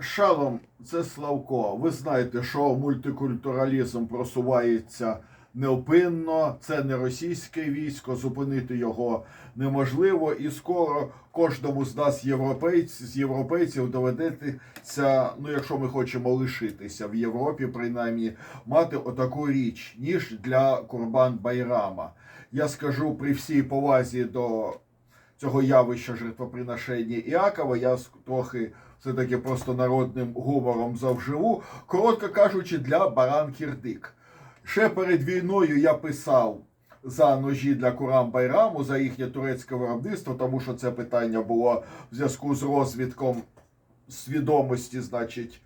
Шалом, це Славко. Ви знаєте, що мультикультуралізм просувається неопинно. Це не російське військо, зупинити його неможливо. І скоро кожному з нас, європейців, з європейців, доведеться, ну якщо ми хочемо лишитися в Європі, принаймні, мати отаку річ, ніж для Курбан Байрама. Я скажу при всій повазі до цього явища жертвоприношення Іакова, я трохи все-таки просто народним гумором завживу. Коротко кажучи, для баран Кірдик. Ще перед війною я писав за ножі для Курам Байраму, за їхнє турецьке виробництво, тому що це питання було в зв'язку з розвідком свідомості, значить,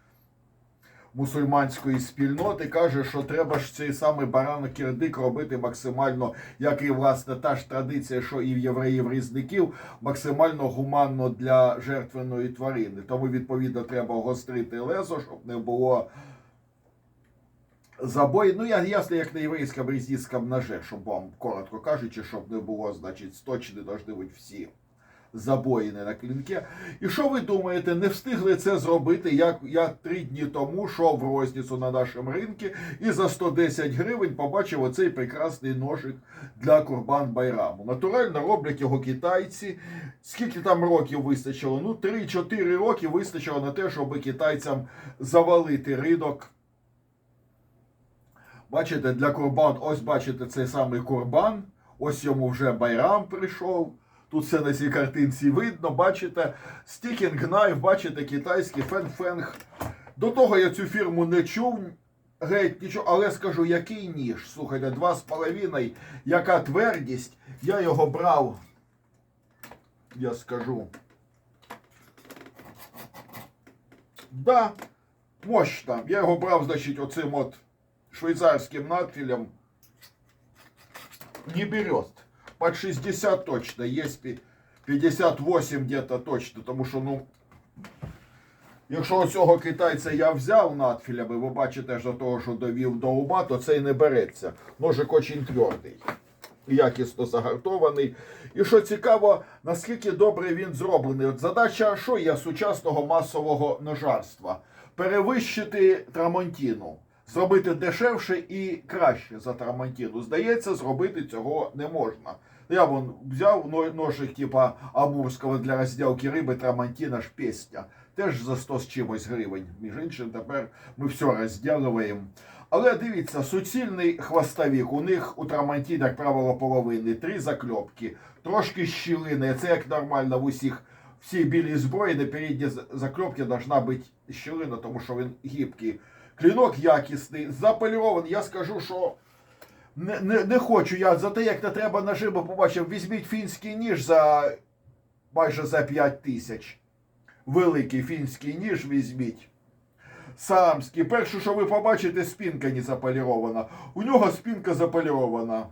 мусульманської спільноти каже, що треба ж цей самий баран кірдик робити максимально, як і власне та ж традиція, що і в євреїв-різників, максимально гуманно для жертвеної тварини. Тому відповідно треба гострити лезо, щоб не було. Забой, ну я ясно, як на єврейському різницькому ноже, щоб вам коротко кажучи, щоб не було, значить, сточені должны бути всі забоїни на клінки. І що ви думаєте, не встигли це зробити, як я три дні тому йшов в розницю на нашому ринку і за 110 гривень побачив оцей прекрасний ножик для Курбан Байраму. Натурально роблять його китайці. Скільки там років вистачило? Ну, 3-4 роки вистачило на те, щоб китайцям завалити ринок. Бачите, для Курбан, ось бачите цей самий Курбан, ось йому вже Байрам прийшов. Тут все на цій картинці видно, бачите, Sticking Knife, бачите, китайський фен-фенг. До того я цю фірму не чув, геть нічого, але скажу, який ніж. Слухайте, два з половиною, яка твердість. Я його брав, я скажу. Да, мощно. Я його брав, значить, оцим от швейцарським надфилем. Не берет. Под 60 точно. Есть 58 где-то точно. Тому що, ну, якщо оцього китайця я взяв надфілями, ви бачите, що того, що довів до ума, то цей не береться. Ножик очень твердий. Якісно загартований. І що цікаво, наскільки добре він зроблений. От задача, що є сучасного масового ножарства? Перевищити Трамонтіну, зробити дешевше і краще за Трамонтіну. Здається, зробити цього не можна. Я вон взяв но- ножик типа Амурського для розділки риби Трамонтіна ж пісня. Теж за 100 з чимось гривень. Між іншим, тепер ми все розділуємо. Але дивіться, суцільний хвостовик. У них у Трамонтіна, як правило, половини, три закльопки, трошки щілини. Це як нормально в усіх всій білій зброї на передній з- закльопці должна бути щілина, тому що він гибкий. Клінок якісний, заполірований. Я скажу, що не, не, не хочу я за те, як не треба наживо побачив, візьміть фінський ніж за майже за 5 тисяч. Великий фінський ніж візьміть. Самський. Перше, що ви побачите, спинка не заполірована. У нього спинка заполірована.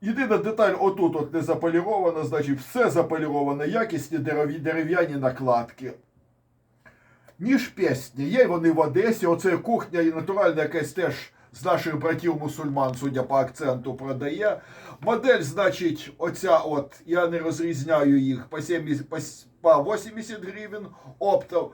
Єдина деталь отут от не заполірована, значить все заполіровано, якісні дерев'я- дерев'яні накладки. Ніж пісня. Є вони в Одесі. Оце кухня і натуральна якась теж з наших братів мусульман, судя по акценту, продає. Модель, значить, оця от, я не розрізняю їх по 70, по 80 гривень, оптом.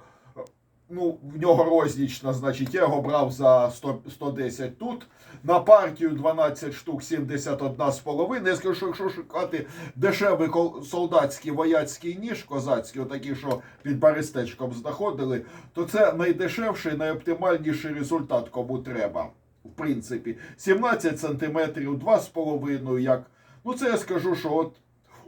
Ну, в нього рознічна, значить, я його брав за 100, 110 тут. На партію 12 штук 71 з половиною. Я скажу, що якщо шукати дешевий солдатський вояцький ніж козацький, отакий, що під баристечком знаходили, то це найдешевший, найоптимальніший результат, кому треба. В принципі, 17 сантиметрів, 2,5, як. Ну, це я скажу, що от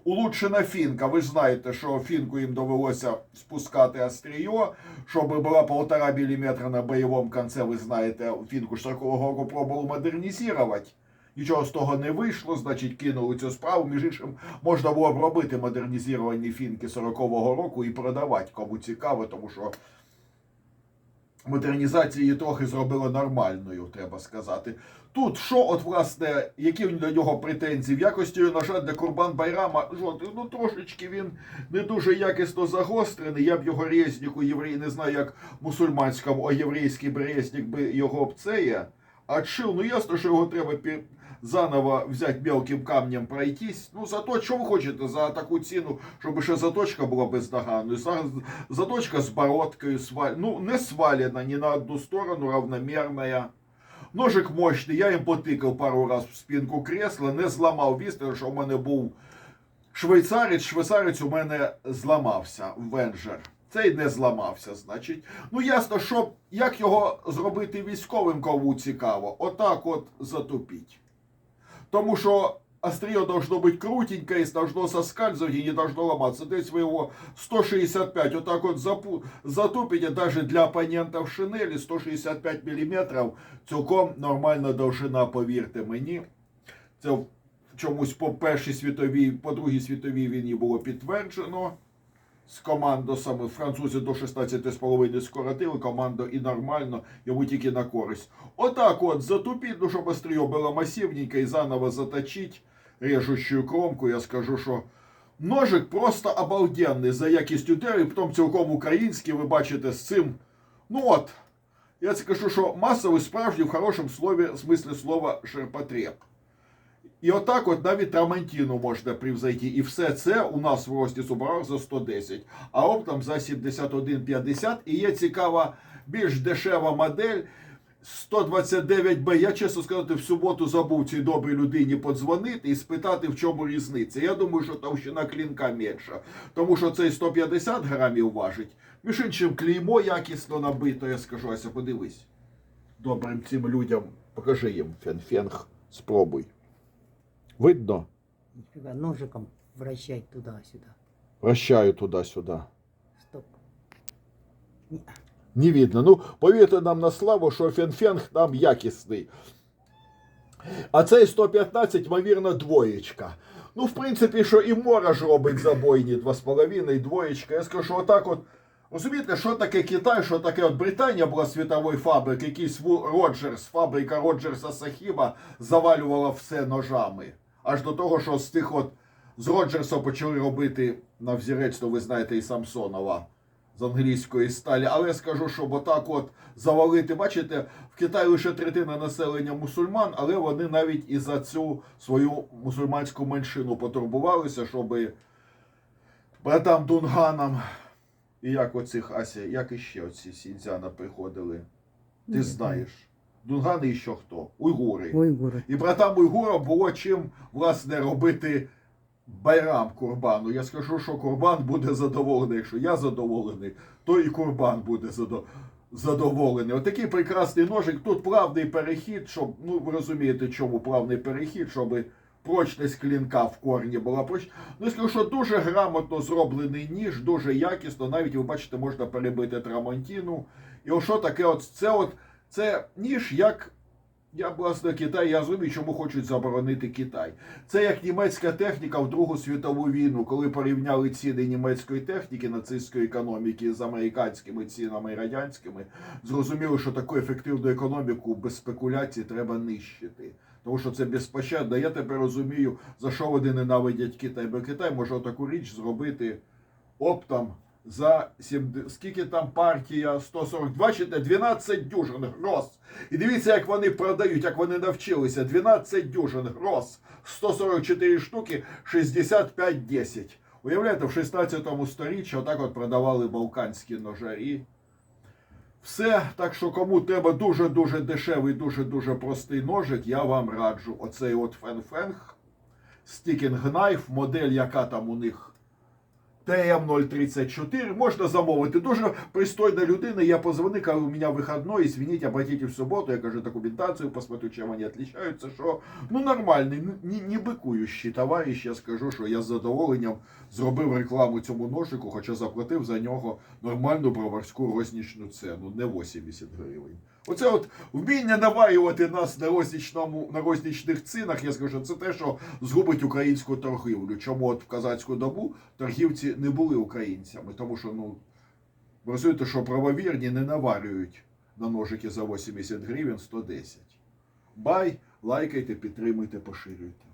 улучшена фінка. Ви ж знаєте, що фінку їм довелося спускати остріє, щоб була полтора міліметра на бойовому конце, ви знаєте, фінку ж такого року пробували модернізувати. Нічого з того не вийшло, значить, кинули цю справу. Між іншим, можна було б робити модернізовані фінки 40-го року і продавати, кому цікаво, тому що модернізація її трохи зробила нормальною, треба сказати. Тут що, от власне, які до нього претензії? В якості на жаль, для Курбан Байрама, жодних, ну трошечки він не дуже якісно загострений. Я б його резнику єврей, не знаю, як мусульманському, а єврейський брезнік би його обцеє. А чил, ну ясно, що його треба заново взять мелким камнем пройтись. Ну, зато що ви хочете за таку ціну, щоб ще заточка була бездоганною. За- Заточка з бородкою, сваль... ну, не свалена ні на одну сторону, равномірна. Ножик мощний, я їм потикав пару раз в спинку кресла, не зламав вістер, що в мене був швейцарець, швейцарець у мене зламався, венджер. Цей не зламався, значить. Ну ясно, що як його зробити військовим, кому цікаво, отак от затупіть. Тому що острие должно быть крутенькое, должно соскальзывать и не должно ломаться. Десь вы его 165 вот так вот запу- затупите, даже для оппонентов шинели 165 мм цілком нормальна довжина, повірте мені. Це в чомусь по першій світовій, по другій світовій війні було підтверджено. З командосами французи до 16,5 скоротили команду і нормально, йому тільки на користь. Отак от затупіть, ну щоб острие було масивненьке і заново заточить режущую кромку. Я скажу, що ножик просто обалденний за якістю дерев, і потім цілком український, ви бачите з цим. Ну от, я скажу, що масовий справжній в хорошому слові, смислі слова ширпотреб. І отак от навіть Трамантіну можна превзойти. І все це у нас в рості Субарах за 110, а оптом за 71,50. І є цікава, більш дешева модель 129Б. Я, чесно сказати, в суботу забув цій добрій людині подзвонити і спитати, в чому різниця. Я думаю, що товщина клінка менша. Тому що цей 150 грамів важить. Між іншим, клеймо якісно набито, я скажу, Ася, подивись. Добрим цим людям. Покажи їм фен-фенг, спробуй. Видно? Нифига, ножиком вращать туда-сюда. Вращаю туди-сюди. Стоп. Не, Не видно. Ну, повірте нам на славу, що фенфенг там якісний. А цей 115, ймовірно, двоєчка. Ну, в принципі, що і Мора ж робить забойні 2,5, двоєчка. Я скажу, що отак от. Розумієте, що таке Китай, що таке от Британія була світовою фабрикою, якийсь Роджерс, фабрика Роджерса Сахіба завалювала все ножами. Аж до того, що з тих от з Роджерса почали робити на взірець, то ви знаєте, і Самсонова з англійської сталі. Але я скажу, що отак от завалити, бачите, в Китаї лише третина населення мусульман, але вони навіть і за цю свою мусульманську меншину потурбувалися, щоб братам Дунганам, і як оцих Ася, як іще оці Сіньцяна приходили. Ти знаєш. Дунгани і що хто? Уйгури. Уйгуры. І братам Уйгурам було чим власне робити байрам курбану. Я скажу, що курбан буде задоволений. Якщо я задоволений, то і курбан буде задо- задоволений. Отакий прекрасний ножик. Тут плавний перехід, щоб, ну ви розумієте, чому плавний перехід, щоб прочність клінка в корні була проч. Ну, скажу, що дуже грамотно зроблений ніж, дуже якісно. Навіть ви бачите, можна перебити трамонтіну. І о, що таке? От це от це ніж як. Я власне Китай, я розумію, чому хочуть заборонити Китай. Це як німецька техніка в Другу світову війну, коли порівняли ціни німецької техніки, нацистської економіки з американськими цінами і радянськими, зрозуміли, що таку ефективну економіку без спекуляцій треба нищити. Тому що це безпощадно. Я тепер розумію, за що вони ненавидять Китай. Бо Китай може таку річ зробити оптом за 70, скільки там партія 140, бачите, 12 дюжин гроз. І дивіться, як вони продають, як вони навчилися. 12 дюжин гроз, 144 штуки, 65-10. Уявляєте, в 16 сторіччі отак от продавали балканські ножарі. Все, так що кому треба дуже-дуже дешевий, дуже-дуже простий ножик, я вам раджу. Оцей от фенфенг, Sticking Knife, модель, яка там у них ТМ-034, можна замовити. Дуже пристойна людина. Я позвонив, кажу, у мене вихідний, извините, обратите в суботу. Я кажу документацію, посмотрю, чим вони відрізняються. Що ну нормальний, не, не бикуючий товариш. Я скажу, що я з задоволенням зробив рекламу цьому ножику, хоча заплатив за нього нормальну броварську рознічну ціну, не 80 гривень. Оце от вміння наварювати нас на рознічному на рознічних цінах. Я скажу, це те, що згубить українську торгівлю. Чому от в казацьку добу торгівці не були українцями? Тому що ну розумієте, що правовірні не наварюють на ножики за 80 гривень 110. Бай, лайкайте, підтримуйте, поширюйте.